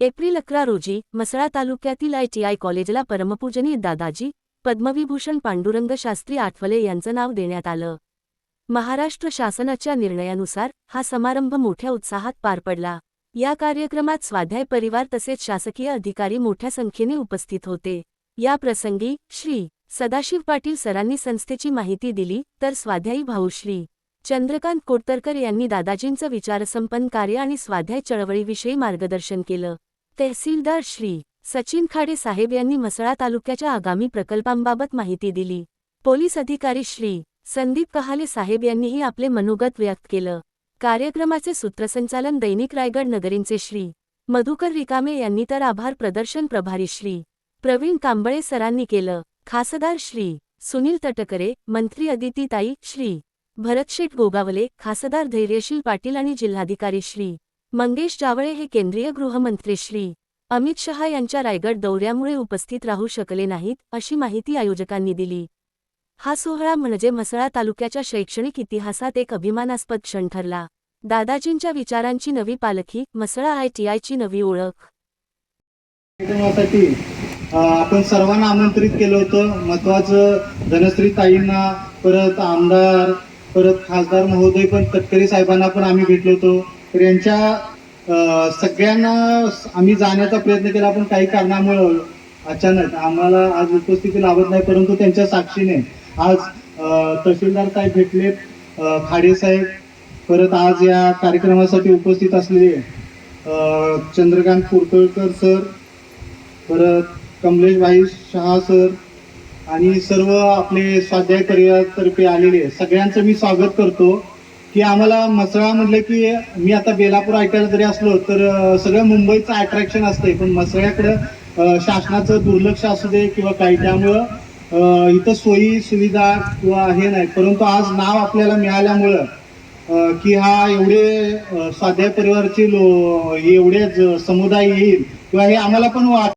April अकरा रोजी मसळा तालुक्यातील आय टी आय कॉलेजला परमपूजनीय दादाजी पद्मविभूषण पांडुरंग शास्त्री आठवले यांचं नाव देण्यात आलं. महाराष्ट्र शासनाच्या निर्णयानुसार हा समारंभ मोठ्या उत्साहात पार पडला. या कार्यक्रमात स्वाध्याय परिवार तसेच शासकीय अधिकारी मोठ्या संख्येने उपस्थित होते. या प्रसंगी श्री सदाशिव पाटील सरांनी संस्थेची माहिती दिली तर स्वाध्यायी भाऊ श्री चंद्रकांत कोटतरकर यांनी दादाजींचं विचारसंपन्न कार्य आणि स्वाध्याय चळवळीविषयी मार्गदर्शन केलं. तहसीलदार श्री. सचिन खाडे साहेब यांनी म्हसळा तालुक्याच्या आगामी प्रकल्पांबाबत माहिती दिली. पोलीस अधिकारी श्री. संदीप कहाले साहेब यांनीही आपले मनोगत व्यक्त केलं. कार्यक्रमाचे सूत्रसंचालन दैनिक रायगड नगरींचे श्री. मधुकर रिकामे यांनी तर आभार प्रदर्शन प्रभारी श्री. प्रवीण कांबळे सरांनी केलं. खासदार श्री. सुनील तटकरे मंत्री अदितीताई श्री. भरतशेठ गोगावले खासदार धैर्यशील पाटील आणि जिल्हाधिकारी श्री. मंगेश जावळे हे केंद्रीय गृहमंत्री श्री. अमित शहा यांच्या रायगड दौऱ्यामुळे उपस्थित राहू शकले नाहीत अशी माहिती आयोजकांनी दिली. हा सोहळा म्हणजे म्हसळा तालुक्याच्या शैक्षणिक इतिहासात एक अभिमानास्पद क्षण ठरला. दादाजींच्या विचारांची नवी पालखी म्हसळा आय टी आयची नवी ओळख आपण सर्वांना आमंत्रित केलं होतं. महत्वाचं धनश्री ताईंना परत आमदार परत खासदार महोदय पण तटकरे साहेबांना पण आम्ही भेटलो होतो. तर यांच्या सगळ्यांना आम्ही जाण्याचा प्रयत्न केला पण काही कारणामुळं अचानक आम्हाला आज उपस्थिती लाभत नाही परंतु त्यांच्या साक्षीने आज तहसीलदार साहेब भेटले खाडे साहेब परत आज या कार्यक्रमासाठी उपस्थित असलेले चंद्रकांत कुरतळकर सर परत कमलेशभाई शहा सर आणि सर्व आपले स्वाध्याय परिवारातर्फे आलेले सगळ्यांचं मी स्वागत करतो. की आम्हाला मसळा म्हटलं की मी आता बेलापूर ऐकायला जरी असलो तर सगळं मुंबईचं अट्रॅक्शन असतंय. पण मसळ्याकडं शासनाचं दुर्लक्ष असू दे किंवा काही त्यामुळं इथं सोयी सुविधा किंवा हे नाही. परंतु आज नाव आपल्याला मिळाल्यामुळं की हा एवढे अं, स्वाध्याय परिवारचे लो एवढे समुदाय येईल किंवा हे आम्हाला पण वाट